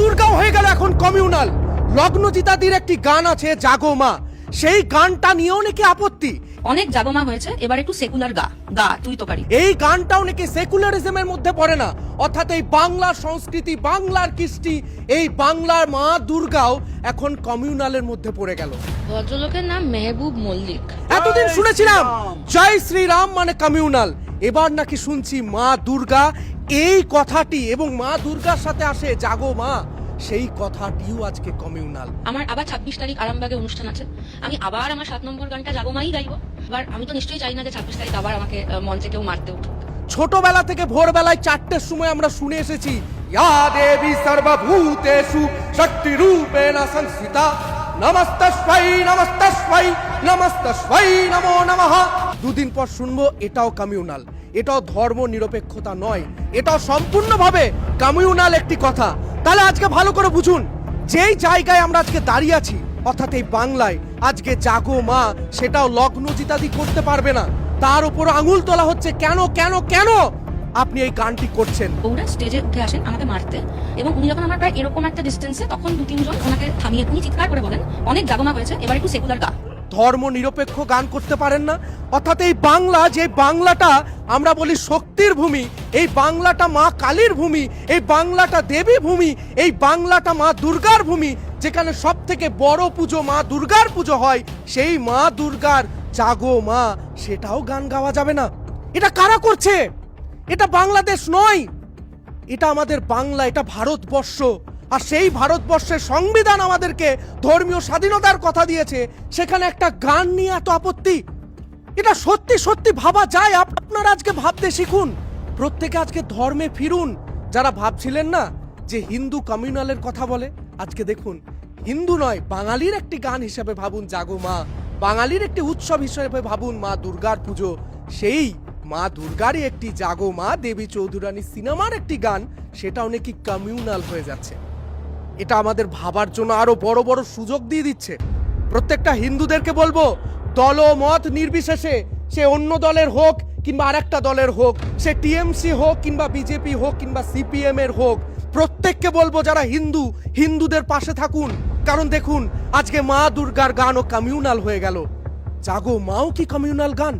দুর্গাও হয়ে গেল এখন কমিউনাল। লগ্নজিতাদির একটি গান আছে জাগো মা। সেই গানটা নিয়েও নাকি আপত্তি। অনেক জাগমা হয়েছে এবার একটু সেকুলার গা গা তুই তো পারি। এই গানটাও নাকি সেকুলারিজমের মধ্যে পড়ে না। অর্থাৎ এই বাংলার সংস্কৃতি বাংলার কৃষ্টি এই বাংলার মা দুর্গাও এখন কমিউনালের মধ্যে পড়ে গেল। ভদ্রলোকের নাম মেহবুব মল্লিক। এতদিন শুনেছিলাম জয় শ্রীরাম মানে কমিউনাল। এবার নাকি শুনছি মা দুর্গা এই কথাটি এবং মা দুর্গার সাথে আসে জাগো মা সেই কথাটিও আজকে কমিউনাল আমার আবার ছাব্বিশ তারিখ আরামবাগে অনুষ্ঠান আছে। আমি আবার আমার সাত নম্বর গানটা জাগো মাই গাইবো। এবার আমি তো নিশ্চয়ই চাই না যে ছাব্বিশ তারিখ আবার আমাকে মঞ্চে কেউ মারতে উঠুক। ছোটবেলা থেকে ভোরবেলায় চারটের সময় আমরা শুনে এসেছি ইয়া দেবী সর্বভূতেষু শক্তি রূপেণ সংস্থিতা নমস্তস্মৈ নমস্তস্মৈ নমস্তস্মৈ নমো নমঃ। দুদিন পর শুনব এটাও কমিউনাল। এটাও ধর্ম নিরপেক্ষতা নয়। এটাও সম্পূর্ণভাবে কমিউনাল একটি কথা। তাহলে আজকে ভালো করে বুঝুন যেই জায়গায় আমরা আজকে দাঁড়িয়ে আছি অর্থাৎ এই বাংলায় আজকে জাগো মা সেটাও লগ্ন জিতাদি করতে পারবে না। তার উপর আঙুল তোলা হচ্ছে কেন কেন কেন? আপনি এই গানটি করছেন। বউরা স্টেজে উঠে আসেন আমাকে মারতে এবং উনি যখন আমার প্রায় এরকম একটা ডিস্টেন্সে তখন দু তিনজন ওনাকে থামিয়ে উনি চিৎকার করে বলেন অনেক জাগমা হয়েছে এবার একটু সেকুলার গা। ধর্ম নিরপেক্ষ গান করতে পারেন না অর্থাৎ এই বাংলা, যে বাংলাটা আমরা বলি শক্তির ভূমি, এই বাংলাটা মা কালীর ভূমি, এই বাংলাটা দেবী ভূমি, এই বাংলাটা মা দুর্গার ভূমি, যেখানে সব থেকে বড় পুজো মা দুর্গার পুজো হয়, সেই মা দুর্গার জাগো মা, সেটাও গান গাওয়া যাবে না। এটা কারা করছে? এটা বাংলাদেশ নয়। এটা আমাদের বাংলা, এটা ভারতবর্ষ। আর সেই ভারতবর্ষের সংবিধান আমাদেরকে ধর্মীয় স্বাধীনতার কথা দিয়েছে, সেখানে একটা গান নিয়ে এত আপত্তি। এটা সত্যি সত্যি ভাবা যায়। আপ- আপনারা আজকে ভাবতে শিখুন। প্রত্যেকে আজকে ধর্মে ফিরুন। যারা ভাবছিলেন না যে হিন্দু কমিউনালের কথা বলে, আজকে দেখুন, হিন্দু নয়, বাঙালির একটি গান হিসেবে ভাবুন জাগো মা। বাঙালির একটি উৎসব হিসেবে ভাবুন মা দুর্গার পুজো। সেই মা দুর্গারই একটি জাগো মা, দেবী চৌধুরানী সিনেমার একটি গান, সেটাও নাকি কমিউনাল হয়ে যাচ্ছে। এটা আমাদের ভাবার জন্য আরও বড় বড় সুযোগ দিয়ে দিচ্ছে। প্রত্যেকটা হিন্দুদেরকে বলব দল ও মত নির্বিশেষে সে অন্য দলের হোক কিংবা আরেকটা দলের হোক, সে টিএমসি হোক কিংবা বিজেপি হোক কিংবা সিপিএম এর হোক, প্রত্যেককে বলব যারা হিন্দু, হিন্দুদের পাশে থাকুন। কারণ দেখুন, আজকে মা দুর্গার গানও কমিউনাল হয়ে গেল। জাগো মাও কি কমিউনাল গান?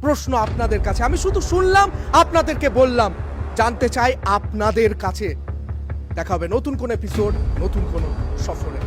প্রশ্ন আপনাদের কাছে। আমি শুধু শুনলাম, আপনাদেরকে বললাম, জানতে চাই আপনাদের কাছে। দেখা হবে নতুন কোন এপিসোড নতুন কোন সফরে।